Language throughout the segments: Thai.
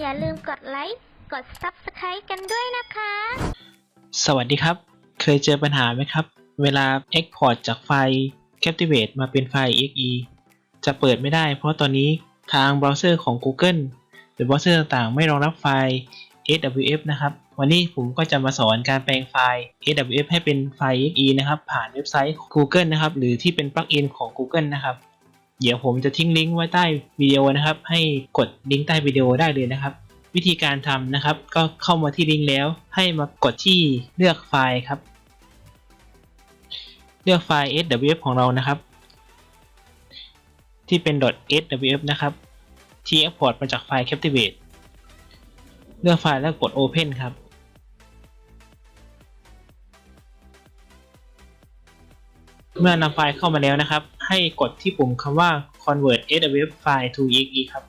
อย่าลืมกดไลค์ กด Subscribe กันด้วยนะคะ สวัสดีครับ เคยเจอปัญหาไหมครับ เวลา Export จากไฟล์ Captivate มาเป็นไฟล์ exe จะเปิดไม่ได้ เพราะตอนนี้ทางเบราว์เซอร์ของ Google หรือเบราว์เซอร์ต่างๆ ไม่รองรับไฟล์ AWF นะครับ วันนี้ผมก็จะมาสอนการแปลงไฟล์ AWF ให้เป็นไฟล์ exe นะครับ ผ่านเว็บไซต์ Google นะครับ หรือที่เป็นปลั๊กอินของ Google นะครับ เดี๋ยวผมจะทิ้งลิงก์ไว้ใต้วิดีโอนะครับ ให้กดลิงก์ใต้วิดีโอได้เลยนะครับ วิธีการทำนะครับ ก็เข้ามาที่ลิงก์แล้ว ให้มากดที่เลือกไฟล์ครับ เลือกไฟล์ swf ของเรานะครับ ที่เป็น .swf นะครับ ที่ export มาจากไฟล์ Captivate เลือกไฟล์แล้วกด Open ครับ เมื่อนำไฟล์เข้ามาแล้วนะครับ ให้กดที่ปุ่มคำว่า convert swf file to exe ครับ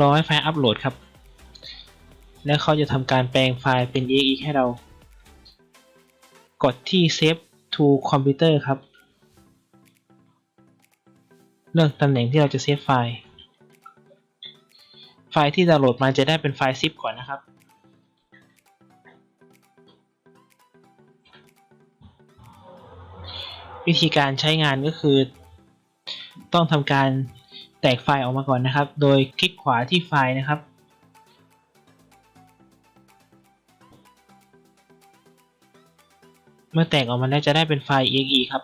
รอให้ไฟล์อัปโหลดครับ แล้วเขาจะทำการแปลงไฟล์เป็น exe ให้เรา กดที่ save to computer ครับ เลือกตำแหน่งที่เราจะเซฟไฟล์ ฟล์ที่ดาวน์โหลดมาจะได้เป็นไฟล์ zip ก่อนนะครับ วิธีการใช้งานก็คือ ต้องทำการแตกไฟล์ออกมาก่อนนะครับ โดยคลิกขวาที่ไฟล์นะครับ เมื่อแตกออกมาแล้วจะได้เป็นไฟล์ exe ครับ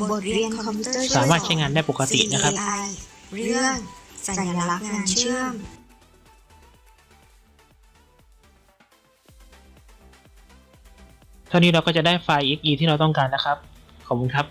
บทเรียนคอมพิวเตอร์สามารถใช้งานได้ปกตินะครับ CAI เรื่องสัญลักษณ์งานเชื่อม เท่านี้เราก็จะได้ไฟล์ exe ที่เราต้องการนะครับ ขอบคุณครับ